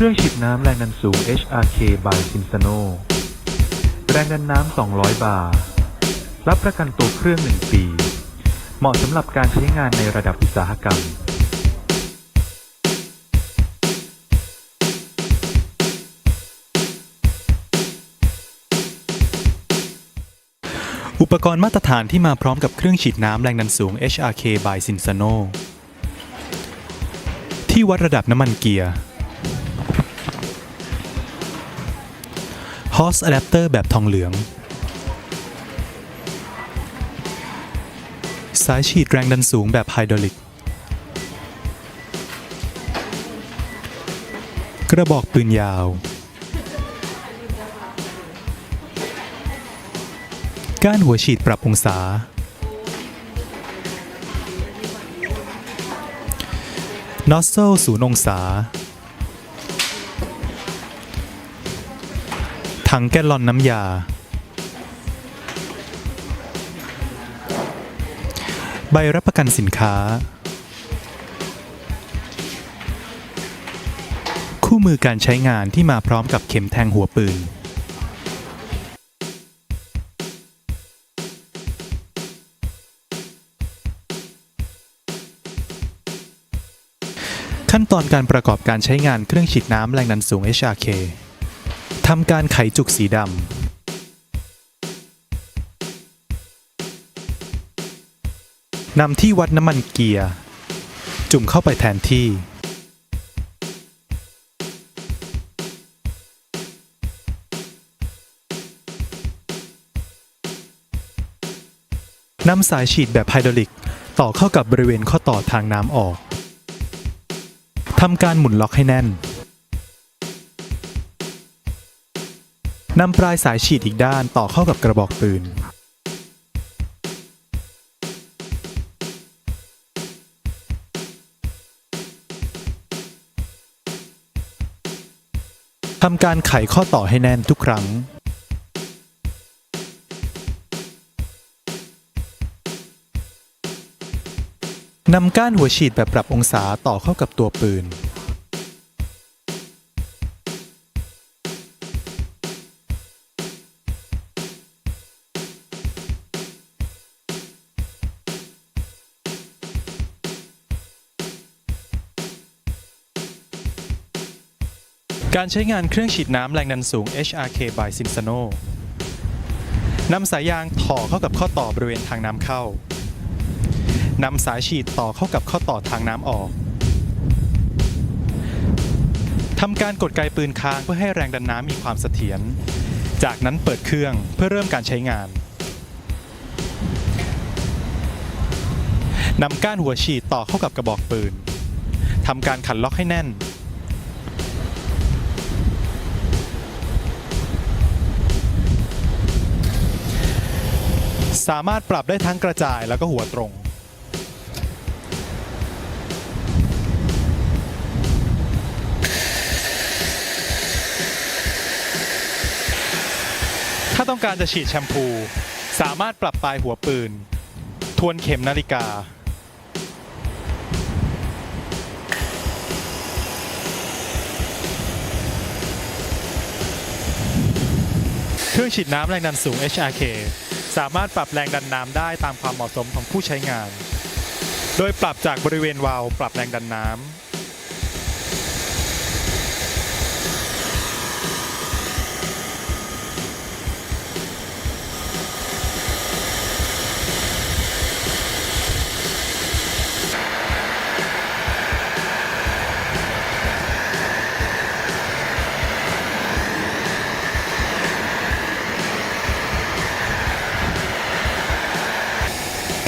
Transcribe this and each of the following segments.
ครื่องฉีดน้ำแรงดันสูง HRK by Cinsano แรงดันน้ำ 200 บาร์ รับประกันตัวเครื่อง 1 ปี เหมาะสำหรับการใช้งานในระดับอุตสาหกรรม อุปกรณ์มาตรฐานที่มาพร้อมกับเครื่องฉีดน้ำแรงดันสูง HRK by Cinsano ที่วัดระดับน้ำมันเกียร์ Hose Adapter แบบทองเหลือง สายฉีดแรงดันสูงแบบไฮดรอลิก กระบอกปืนยาว ก้านหัวฉีดปรับองศา นอสเซลศูนย์องศา ถังแกลลอนน้ำยา ใบรับประกันสินค้า คู่มือการใช้งานที่มาพร้อมกับเข็มแทงหัวปืน ขั้นตอนการประกอบการใช้งานเครื่องฉีดน้ำแรงดันสูง HRK ทำการไขจุกสีดำนำที่วัดน้ำมันเกียร์ จุ่มเข้าไปแทนที่ นำสายฉีดแบบไฮดรอลิก ต่อเข้ากับบริเวณข้อต่อทางน้ำออก ทำการหมุนล็อกให้แน่น นำปลายสายฉีดอีกด้านต่อเข้ากับกระบอกปืน ทำการไขข้อต่อให้แน่นทุกครั้งนำก้านหัวฉีดแบบปรับองศาต่อเข้ากับตัวปืน การใช้งานเครื่องฉีดน้ำแรงดันสูง HRK by Cinsano นำสายยางถ่อเข้ากับข้อต่อบริเวณทางน้ำเข้านำสายฉีดต่อเข้ากับข้อต่อทางน้ำออกทำการกดไกปืนค้างเพื่อให้แรงดันน้ำมีความเสถียร จากนั้นเปิดเครื่องเพื่อเริ่มการใช้งานนำก้านหัวฉีดต่อเข้ากับกระบอกปืนทำการขันล็อกให้แน่น สามารถปรับได้ทั้งกระจายแล้วก็หัวตรง ถ้าต้องการจะฉีดแชมพู สามารถปรับปลายหัวปืน ทวนเข็มนาฬิกา เครื่องฉีดน้ำแรงดันสูง HRK สามารถปรับแรงดันน้ำได้ตามความเหมาะสมของผู้ใช้งาน โดยปรับจากบริเวณวาล์วปรับแรงดันน้ำ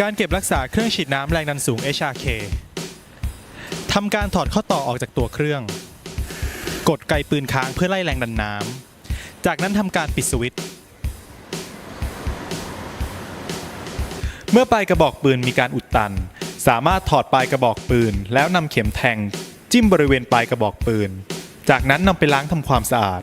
การเก็บรักษาเครื่องฉีดน้ำแรงดันสูง HRK ทำการถอดข้อต่อออกจากตัวเครื่อง กดไกปืนค้างเพื่อไล่แรงดันน้ำ จากนั้นทำการปิดสวิตช์ เมื่อปลายกระบอกปืนมีการอุดตัน สามารถถอดปลายกระบอกปืน แล้วนำเข็มแทง จิ้มบริเวณปลายกระบอกปืน จากนั้นนำไปล้างทำความสะอาด